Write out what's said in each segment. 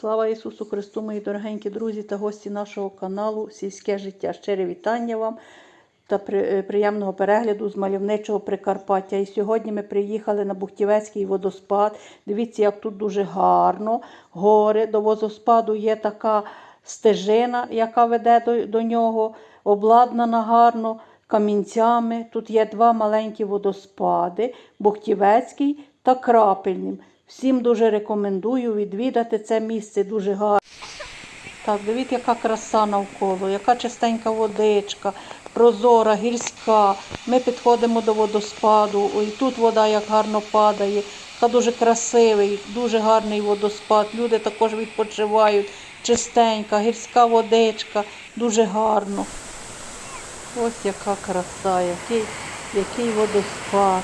Слава Ісусу Христу, мої дорогенькі друзі та гості нашого каналу Сільське життя. Щире вітання вам та е, приємного перегляду з мальовничого Прикарпаття. І сьогодні ми приїхали на Бухтівецький водоспад. Дивіться, як тут дуже гарно. Гори до водоспаду є така стежина, яка веде до, до нього, обладнана гарно камінцями. Тут є два маленькі водоспади Бухтівецький та Крапельним. Всім дуже рекомендую відвідати це місце, дуже гарно. Так, дивіться, яка краса навколо, яка чистенька водичка, прозора, гірська. Ми підходимо до водоспаду. Ой, тут вода як гарно падає. Така дуже красивий, дуже гарний водоспад. Люди також відпочивають. Чистенька, гірська водичка, дуже гарно. Ось яка краса, який, який водоспад,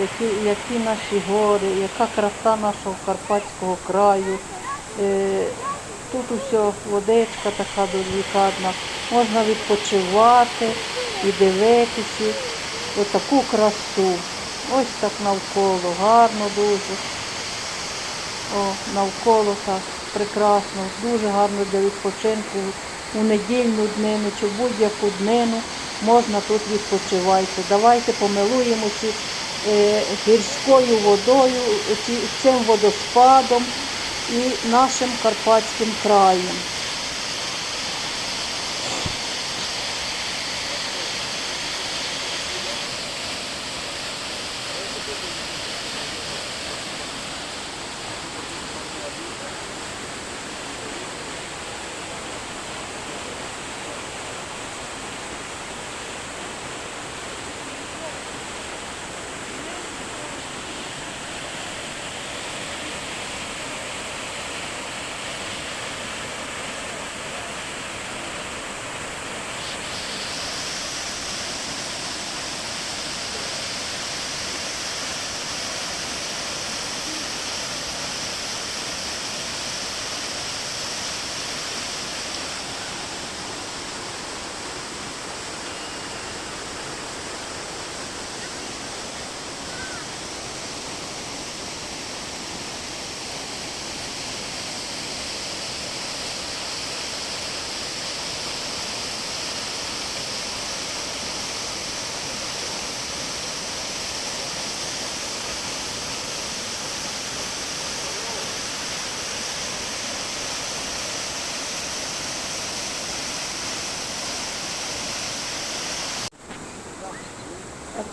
які, які наші гори, яка краса нашого Карпатського краю. Е, тут усе водичка така делікатна. Можна відпочивати і дивитися отаку красу. Ось так навколо, гарно дуже. О, навколо так прекрасно, дуже гарно для відпочинку. У недільну днину чи будь-яку днину можна тут відпочивати. Давайте помилуємося гірською водою, цим водоспадом і нашим Карпатським краєм.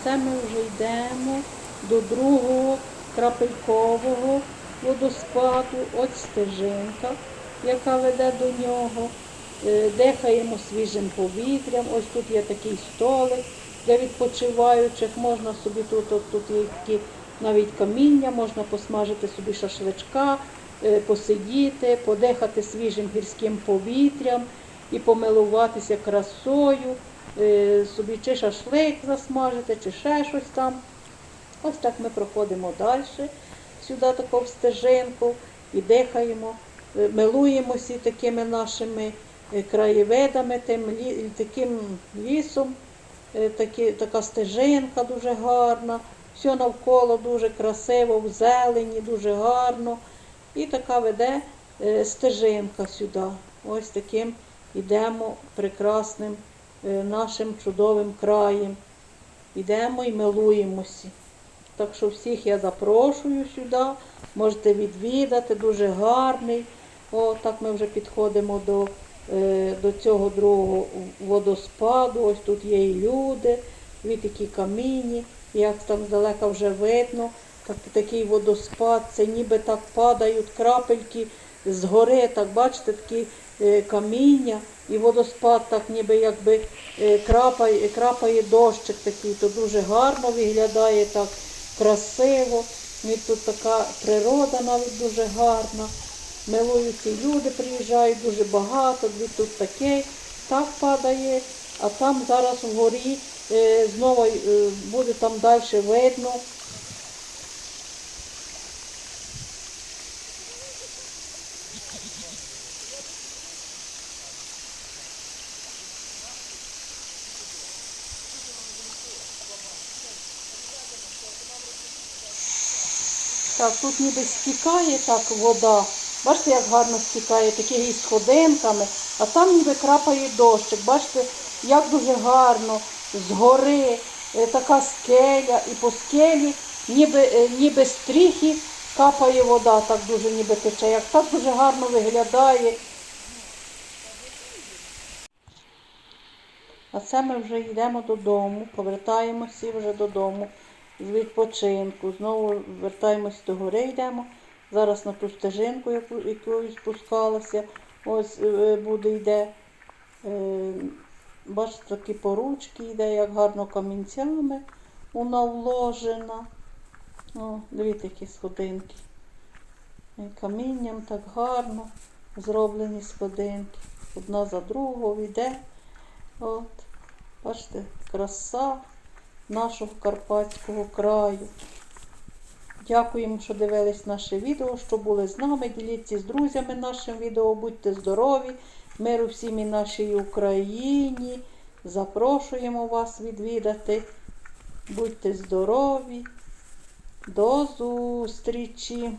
Це ми вже йдемо до другого крапелькового водоспаду. Ось стежинка, яка веде до нього. Е, Дихаємо свіжим повітрям. Ось тут є такий столик для відпочиваючих. Можна собі тут, от, тут є такі навіть каміння, можна посмажити собі шашличка, е, посидіти, подихати свіжим гірським повітрям і помилуватися красою собі чи шашлик засмажити, чи ще щось там. Ось так ми проходимо далі, сюди таку стежинку і дихаємо, е, милуємося такими нашими е, краєвидами, тим, таким лісом, Е, такі, така стежинка дуже гарна, все навколо дуже красиво, в зелені, дуже гарно. І така веде е, стежинка сюди. Ось таким ідемо прекрасним е, нашим чудовим краєм. Йдемо і милуємося. Так що всіх я запрошую сюди, можете відвідати, дуже гарний. О, так ми вже підходимо до, е, до цього другого водоспаду. Ось тут є і люди, дві такі камінні, як там здалека вже видно. Так, такий водоспад, це ніби так падають крапельки з гори, так бачите, такі е, каміння, і водоспад так ніби якби е, крапає, крапає дощик такий, то дуже гарно виглядає так красиво. І тут така природа навіть дуже гарна. Милуються люди приїжджають дуже багато, тут таке, так падає, а там зараз вгорі е, знову е, буде там далі видно. Так, тут ніби стікає так вода, Бачите, як гарно стікає, такий із сходинками, а там ніби крапає дощик. Бачите, як дуже гарно згори е, така скеля, і по скелі ніби, е, ніби стріхи капає вода, так дуже ніби тече. Як так дуже гарно виглядає. А це ми вже йдемо додому, повертаємося вже додому з відпочинку. Знову вертаємось до гори, йдемо. Зараз на ту стежинку, якою спускалася, ось е, буде йде. Е, Бачите, такі поручки йде, як гарно камінцями вона вложена. О, дивіться, які сходинки. Камінням так гарно зроблені сходинки. Одна за другою йде. От, бачите, краса нашого Карпатського краю. Дякуємо, що дивились наше відео, що були з нами. Діліться з друзями нашим відео. Будьте здорові, миру всім і нашій Україні. Запрошуємо вас відвідати. Будьте здорові. До зустрічі!